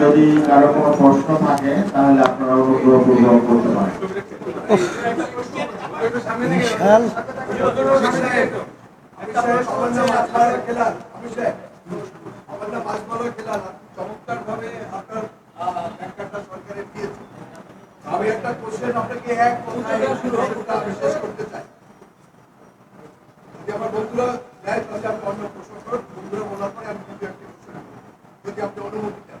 যদি কারও কোনো প্রশ্ন থাকে তাহলে আপনারা অনুগ্রহপূর্বক করতে পারেন। বিশাল। চমৎকারভাবে আপনার ব্যাখ্যাটা সরকারের আমি একটা কোশ্চেন আপনাকে এক কথায় শেষ করতে চাই যদি আমার বন্ধুরা দেয় তাহলে আমি অন্য প্রশ্ন করব বন্ধুরা বলার পরে আমি কিন্তু একটা কোশ্চেন যদি আপনি অনুমতি দেন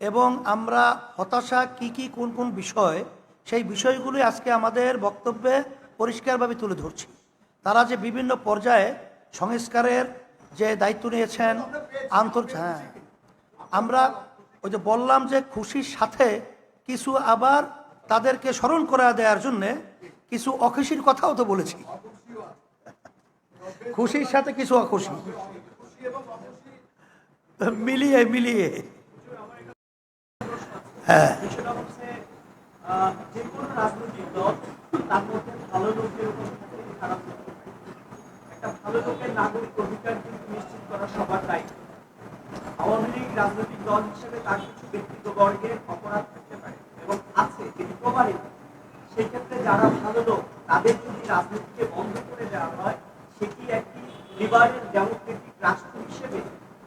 এবং আমরা হতাশা কি কি, কোন কোন বিষয়, সেই বিষয়গুলি আজকে আমাদের বক্তব্যে পরিষ্কারভাবে তুলে ধরছি। তারা যে বিভিন্ন পর্যায়ে সংস্কারের যে দায়িত্ব নিয়েছেন, আন্তর হ্যাঁ। আমরা ওই যে বললাম যে খুশির সাথে কিছু আবার তাদেরকে স্মরণ করা দেওয়ার জন্যে কিছু অখুশির কথাও তো বলেছি। খুশির সাথে কিছু অখুশি। মিলিয়ে মিলিয়ে। রাজনৈতিক দল হিসেবে তার কিছু ব্যক্তিত্ব বর্গের অপরাধ থাকতে পারে এবং আছে যেটি প্রমাণিত সেই ক্ষেত্রে যারা ভালো লোক তাদের যদি রাজনীতিকে বন্ধ করে দেওয়া হয়। সেটি একটি লিবারেল ডেমোক্রেটিক রাষ্ট্র হিসেবে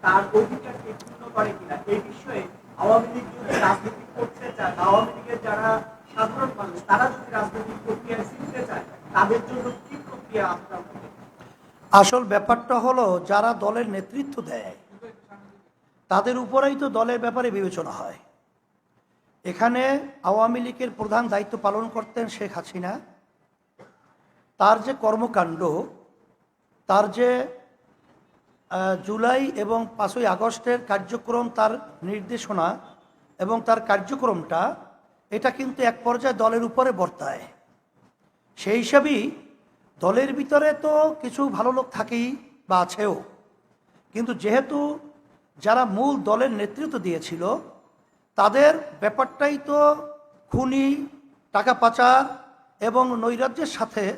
তার অধিকারকে ক্ষুণ্ণ করে কিনা এই বিষয়ে আওয়ামী লীগ যদি রাজনীতি করতে চায় আওয়ামী লীগের যারা সাধারণ মানুষ, তারা যদি রাজনৈতিক প্রক্রিয়ায় শিখতে চায়, তাদের জন্য কি প্রক্রিয়া আপনার আসল ব্যাপারটা হলো, যারা দলের নেতৃত্ব দেয়, তাদের উপরেই তো দলের ব্যাপারে বিবেচনা হয়। এখানে আওয়ামী লীগের প্রধান দায়িত্ব পালন করতেন শেখ হাসিনা। তার যে কর্মকাণ্ড, তার যে জুলাই এবং পাঁচই আগস্টের কার্যক্রম, তার নির্দেশনা এবং তার কার্যক্রমটা এটা কিন্তু এক পর্যায়ে দলের উপরে বর্তায়। সেই হিসাবেই দলের ভিতরে তো কিছু ভালো লোক থাকেই বা আছেও। কিন্তু যেহেতু যারা মূল দলের নেতৃত্ব দিয়েছিল, তাদের ব্যাপারটাই তো খুনি, টাকা পাচার এবং নৈরাজ্যের সাথে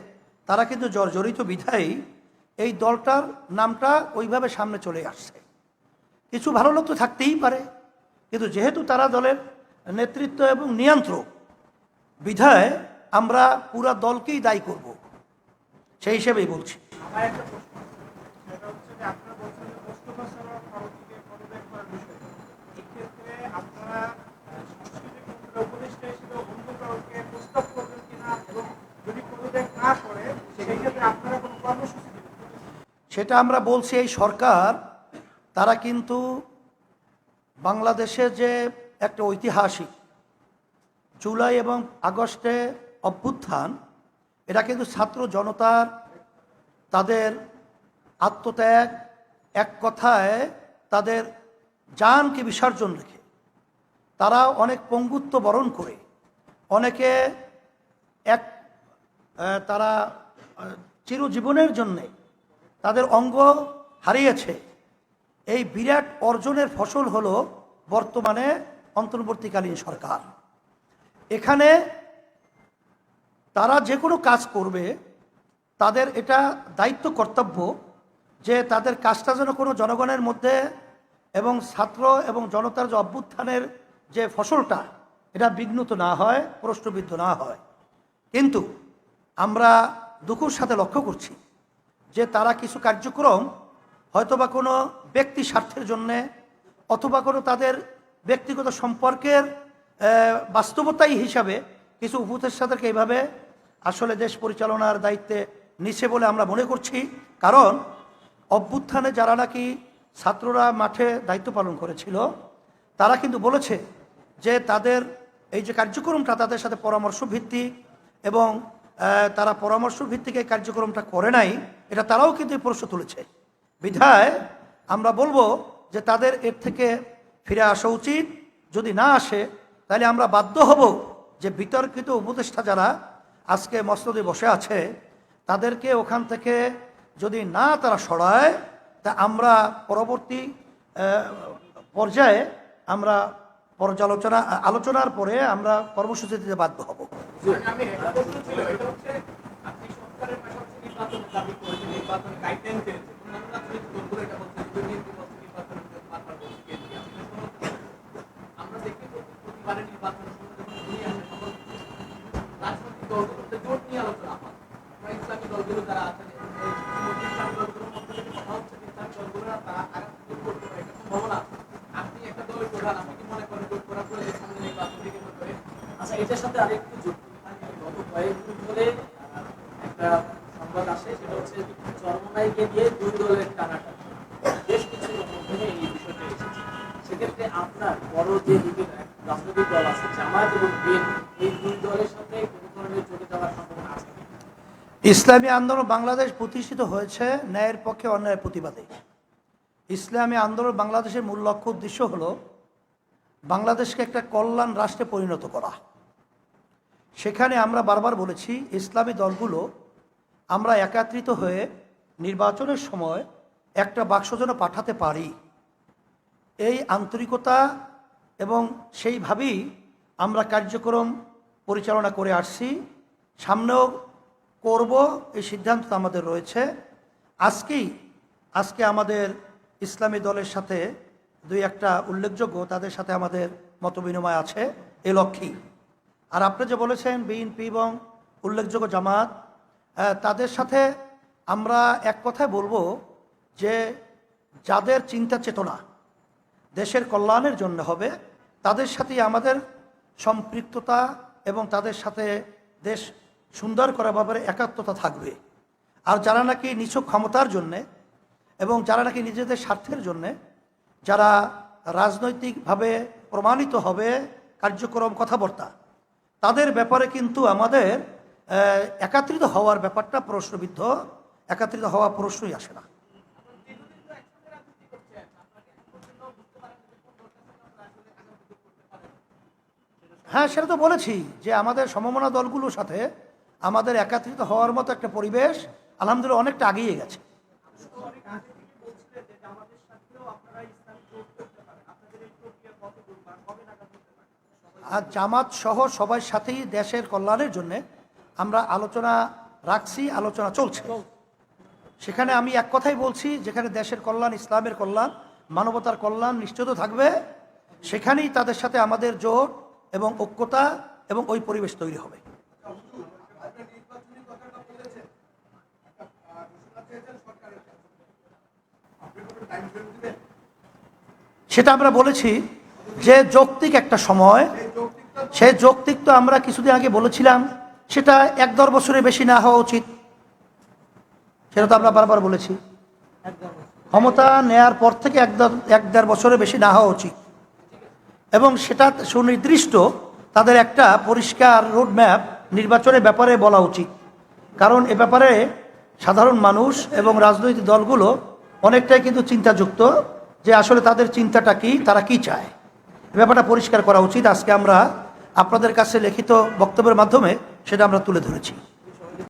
তারা কিন্তু জর্জরিত বিধায়ী এই দলটার নামটা ওইভাবে সামনে চলে আসছে। কিছু ভালো লোক তো থাকতেই পারে। কিন্তু যেহেতু তারা দলের নেতৃত্ব এবং নিয়ন্ত্রক বিধায় আমরা পুরা দলকেই দায়ী করব। সেই হিসেবেই বলছি। সেটা আমরা বলছি এই সরকার তারা কিন্তু বাংলাদেশে যে একটা ঐতিহাসিক জুলাই এবং আগস্টে অভ্যুত্থান, এটা কিন্তু ছাত্র জনতার তাদের আত্মত্যাগ এক কথায় তাদের জানকে বিসর্জন রেখে তারা অনেক পঙ্গুত্ব বরণ করে, অনেকে এক তারা চিরজীবনের জন্যে তাদের অঙ্গ হারিয়েছে। এই বিরাট অর্জনের ফসল হলো বর্তমানে অন্তর্বর্তীকালীন সরকার। এখানে তারা যে কোনো কাজ করবে, তাদের এটা দায়িত্ব কর্তব্য যে তাদের কাজটা যেন কোনো জনগণের মধ্যে এবং ছাত্র এবং জনতার যে অভ্যুত্থানের যে ফসলটা, এটা বিঘ্নত না হয়, প্রশ্নবিদ্ধ না হয়। কিন্তু আমরা দুঃখের সাথে লক্ষ্য করছি যে তারা কিছু কার্যক্রম হয়তোবা কোনো ব্যক্তি স্বার্থের জন্যে অথবা কোনো তাদের ব্যক্তিগত সম্পর্কের বাস্তবতাই হিসাবে কিছু উপদেষ্টাদেরকে এইভাবে আসলে দেশ পরিচালনার দায়িত্বে নিছে বলে আমরা মনে করছি। কারণ অভ্যুত্থানে যারা নাকি ছাত্ররা মাঠে দায়িত্ব পালন করেছিল, তারা কিন্তু বলেছে যে তাদের এই যে কার্যক্রমটা তাদের সাথে পরামর্শ ভিত্তিক এবং তারা পরামর্শ ভিত্তিক এই কার্যক্রমটা করে নাই, এটা তারাও কিন্তু প্রশ্ন তুলেছে। বিধায় আমরা বলব যে তাদের এর থেকে ফিরে আসা উচিত। যদি না আসে, তাহলে আমরা বাধ্য হব যে বিতর্কিত উপদেষ্টা যারা আজকে মসনদে বসে আছে, তাদেরকে ওখান থেকে যদি না তারা সরায়, তা আমরা পরবর্তী পর্যায়ে আমরা পর্যালোচনা, আলোচনার পরে আমরা কর্মসূচি দিতে বাধ্য হব। গাইডলাইন চেয়েছেন অন্যান্য রাজনৈতিক দলগুলো এটা বলছে যে বিএনপি বলছে নির্বাচনের বারবার বলছে বিএনপি আপনি সমর্থন করেন। আমরা দেখি প্রতি- প্রতিবারের নির্বাচনের সময় যখন ঘনিয়ে আসে তখন রাজনৈতিক দলগুলোতে জোট নিয়ে আলোচনা হচ্ছে আচ্ছা এটার সাথে আরেকটু থাকে গত কয়েকদিন ধরে একটা সংবাদ আসে, সেটা হচ্ছে চরমনাইকে নিয়ে দুই দলের টানাটা বেশ কিছু এই বিষয়টা এসেছে। সেক্ষেত্রে আপনার বড় যে রাজনৈতিক দল আছে, জামায়াত এবং দুই দলের সাথে কোনো ধরনের চলে যাওয়ার সম্ভাবনা আছে কি? ইসলামী আন্দোলন বাংলাদেশ প্রতিষ্ঠিত হয়েছে ন্যায়ের পক্ষে অন্যায়ের প্রতিবাদে। ইসলামী আন্দোলন বাংলাদেশের মূল লক্ষ্য উদ্দেশ্য হল বাংলাদেশকে একটা কল্যাণ রাষ্ট্রে পরিণত করা। সেখানে আমরা বারবার বলেছি, ইসলামী দলগুলো আমরা একাত্রিত হয়ে নির্বাচনের সময় একটা বাক্স যেন পাঠাতে পারি। এই আন্তরিকতা এবং সেইভাবেই আমরা কার্যক্রম পরিচালনা করে আসছি। সামনেও করব, এই সিদ্ধান্ত আমাদের রয়েছে। আজকেই, আজকে আমাদের ইসলামী দলের সাথে দুই একটা উল্লেখযোগ্য, তাদের সাথে আমাদের মতবিনিময় আছে, এ লক্ষ্যেই। আর আপনি যে বলেছেন, বিএনপি এবং উল্লেখযোগ্য জামাত তাদের সাথে আমরা এক কথায় বলব যে যাদের চিন্তা চেতনা দেশের কল্যাণের জন্য হবে, তাদের সাথে আমাদের সম্পৃক্ততা এবং তাদের সাথে দেশ সুন্দর করার ব্যাপারে একাত্মতা থাকবে। আর যারা নাকি নিছক ক্ষমতার জন্যে এবং যারা নাকি নিজেদের স্বার্থের জন্যে, যারা রাজনৈতিকভাবে প্রমাণিত হবে কার্যক্রম কথাবার্তা, তাদের ব্যাপারে কিন্তু আমাদের একাত্রিত হওয়ার ব্যাপারটা প্রশ্নবিদ্ধ, একাত্রিত হওয়া প্রশ্নই আসে না। হ্যাঁ সেটা তো বলেছি যে আমাদের সমমনা দলগুলোর সাথে আমাদের একাত্রিত হওয়ার মতো একটা পরিবেশ আলহামদুলিল্লাহ অনেকটা আগিয়ে গেছে। আর জামাত সহ সবার সাথেই দেশের কল্যাণের জন্য আমরা আলোচনা রাখছি, আলোচনা চলছে। সেখানে আমি এক কথাই বলছি, যেখানে দেশের কল্যাণ, ইসলামের কল্যাণ, মানবতার কল্যাণ নিশ্চিত থাকবে, সেখানেই তাদের সাথে আমাদের জোট এবং ঐক্যতা এবং ওই পরিবেশ তৈরি হবে আপনি নির্বাচনী কথাটা বলেছেন একটা আহ, ঘোষণা চেয়েছেন সরকারের কাছে আপনি কোনো টাইম ফ্রেম দিবেন সেটা আমরা বলেছি যে যৌক্তিক একটা সময় সেই যৌক্তিক তো আমরা কিছুদিন আগে বলেছিলাম, সেটা এক দেড় বছরের বেশি না হওয়া উচিত। সেটা তো আমরা বারবার বলেছি। ক্ষমতা নেয়ার পর থেকে এক এক দেড় বছরের বেশি না হওয়া উচিত। এবং সেটা সুনির্দিষ্ট তাদের একটা পরিষ্কার রোডম্যাপ নির্বাচনের ব্যাপারে বলা উচিত। কারণ এ ব্যাপারে সাধারণ মানুষ এবং রাজনৈতিক দলগুলো অনেকটাই কিন্তু চিন্তাযুক্ত যে আসলে তাদের চিন্তাটা কি, তারা কি চায়। ব্যাপারটা পরিষ্কার করা উচিত। আজকে আমরা আপনাদের কাছে লিখিত বক্তব্যের মাধ্যমে সেটা আমরা তুলে ধরেছি।